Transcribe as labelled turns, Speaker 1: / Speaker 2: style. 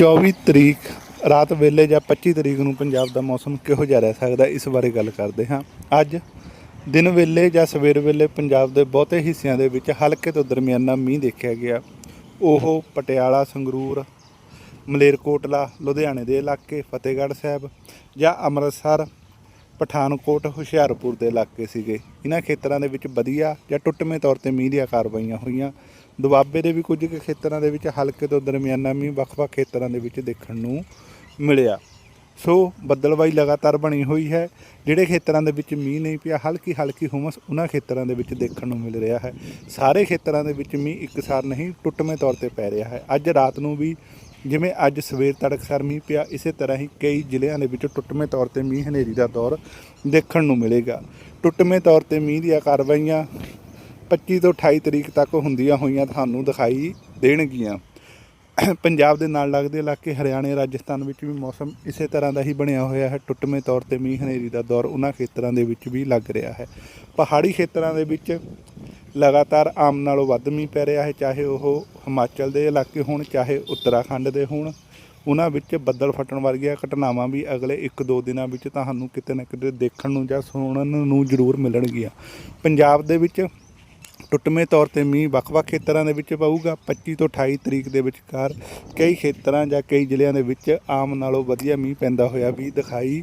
Speaker 1: 24 ਤਰੀਕ, ਰਾਤ ਵੇਲੇ ਜਾਂ 25 ਤਰੀਕ ਨੂੰ ਪੰਜਾਬ ਦਾ ਮੌਸਮ ਕਿਹੋ ਜਿਹਾ ਰਹਿ ਸਕਦਾ, ਇਸ ਬਾਰੇ ਗੱਲ ਕਰਦੇ ਹਾਂ। ਅੱਜ ਦਿਨ ਵੇਲੇ ਜਾਂ ਸਵੇਰ ਵੇਲੇ ਪੰਜਾਬ ਦੇ ਬਹੁਤੇ ਹਿੱਸਿਆਂ ਦੇ ਵਿੱਚ ਹਲਕੇ ਤੋਂ ਦਰਮਿਆਨਾ ਮੀਂਹ ਦੇਖਿਆ ਗਿਆ। ਉਹ ਪਟਿਆਲਾ, ਸੰਗਰੂਰ, ਮਲੇਰਕੋਟਲਾ, ਲੁਧਿਆਣੇ ਦੇ ਇਲਾਕੇ, ਫਤਿਹਗੜ੍ਹ ਸਾਹਿਬ ਜਾਂ ਅੰਮ੍ਰਿਤਸਰ ਪਠਾਨਕੋਟ, ਹੁਸ਼ਿਆਰਪੁਰ ਦੇ ਇਲਾਕੇ ਸੀਗੇ। ਇਹਨਾਂ ਖੇਤਰਾਂ ਦੇ ਵਿੱਚ ਵਧੀਆ ਜਾਂ ਟੁੱਟਵੇਂ ਤੌਰ ਤੇ ਮੀਂਹ ਦੀਆਂ ਕਾਰਵਾਈਆਂ ਹੋਈਆਂ। ਦੁਆਬੇ ਦੇ ਵੀ ਕੁਝ ਕੁ ਖੇਤਰਾਂ ਦੇ ਵਿੱਚ ਹਲਕੇ ਤੋਂ ਦਰਮਿਆਨਾ ਮੀਂਹ ਵੱਖ-ਵੱਖ ਖੇਤਰਾਂ ਦੇ ਵਿੱਚ ਦੇਖਣ ਨੂੰ ਮਿਲਿਆ। ਸੋ, ਬੱਦਲਵਾਈ ਲਗਾਤਾਰ ਬਣੀ ਹੋਈ ਹੈ। ਜਿਹੜੇ ਖੇਤਰਾਂ ਦੇ ਵਿੱਚ ਮੀਂਹ ਨਹੀਂ ਪਿਆ ਹਲਕੀ ਹਲਕੀ ਹੁਮਸ ਉਹਨਾਂ ਖੇਤਰਾਂ ਦੇ ਵਿੱਚ ਦੇਖਣ ਨੂੰ ਮਿਲ ਰਿਹਾ ਹੈ। ਸਾਰੇ ਖੇਤਰਾਂ ਦੇ ਵਿੱਚ ਮੀਂਹ ਇੱਕਸਾਰ ਨਹੀਂ, ਟੁੱਟਵੇਂ ਤੌਰ ਤੇ ਪੈ ਰਿਹਾ ਹੈ। ਅੱਜ ਰਾਤ ਨੂੰ ਵੀ ਜਿਵੇਂ ਅੱਜ ਸਵੇਰ ਤੜਕਸਾਰ ਮੀਂਹ ਪਿਆ, ਇਸੇ ਤਰ੍ਹਾਂ ਹੀ ਕਈ ਜ਼ਿਲ੍ਹਿਆਂ ਦੇ ਵਿੱਚ ਟੁੱਟਵੇਂ ਤੌਰ ਤੇ ਮੀਂਹ ਹਨੇਰੀ ਦਾ ਦੌਰ ਦੇਖਣ ਨੂੰ ਮਿਲੇਗਾ। ਟੁੱਟਵੇਂ ਤੌਰ ਤੇ ਮੀਂਹ ਦੀਆਂ ਕਾਰਵਾਈਆਂ 25 ਤੋਂ 28 ਤਰੀਕ ਤੱਕ ਹੁੰਦੀਆਂ ਹੋਈਆਂ ਤੁਹਾਨੂੰ ਦਿਖਾਈ ਦੇਣਗੀਆਂ। ਪੰਜਾਬ ਦੇ ਨਾਲ ਲੱਗਦੇ ਇਲਾਕੇ ਹਰਿਆਣੇ, ਰਾਜਸਥਾਨ ਵਿੱਚ ਵੀ ਮੌਸਮ ਇਸੇ ਤਰ੍ਹਾਂ ਦਾ ਹੀ ਬਣਿਆ ਹੋਇਆ ਹੈ। ਟੁੱਟਵੇਂ ਤੌਰ ਤੇ ਮੀਂਹ ਹਨੇਰੀ ਦਾ ਦੌਰ ਉਹਨਾਂ ਖੇਤਰਾਂ ਦੇ ਵਿੱਚ ਵੀ ਲੱਗ ਰਿਹਾ ਹੈ। ਪਹਾੜੀ ਖੇਤਰਾਂ ਦੇ ਵਿੱਚ ਲਗਾਤਾਰ ਆਮ ਨਾਲੋਂ ਵੱਧ ਮੀਂਹ ਪੈ ਰਿਹਾ ਹੈ, ਚਾਹੇ ਉਹ ਹਿਮਾਚਲ ਦੇ ਇਲਾਕੇ ਹੋਣ, ਚਾਹੇ ਉੱਤਰਾਖੰਡ ਦੇ ਹੋਣ। ਉਹਨਾਂ ਵਿੱਚ ਬੱਦਲ ਫਟਣ ਵਰਗੀਆਂ ਘਟਨਾਵਾਂ ਵੀ ਅਗਲੇ 1-2 ਦਿਨਾਂ ਵਿੱਚ ਤੁਹਾਨੂੰ ਕਿਤੇ ਨਾ ਕਿਤੇ ਦੇਖਣ ਨੂੰ ਜਾਂ ਸੁਣਨ ਨੂੰ ਜ਼ਰੂਰ ਮਿਲਣਗੀਆਂ। ਪੰਜਾਬ ਦੇ ਵਿੱਚ ਟੁੱਟਵੇਂ ਤੌਰ ਤੇ ਮੀਂਹ ਵੱਖ-ਵੱਖ ਖੇਤਰਾਂ ਦੇ ਵਿੱਚ ਪਊਗਾ। 25 ਤੋਂ 28 ਤਰੀਕ ਦੇ ਵਿਚਕਾਰ ਕਈ ਖੇਤਰਾਂ ਜਾਂ ਕਈ ਜ਼ਿਲ੍ਹਿਆਂ ਦੇ ਵਿੱਚ ਆਮ ਨਾਲੋਂ ਵਧੀਆ ਮੀਂਹ ਪੈਂਦਾ ਹੋਇਆ ਵੀ ਦਿਖਾਈ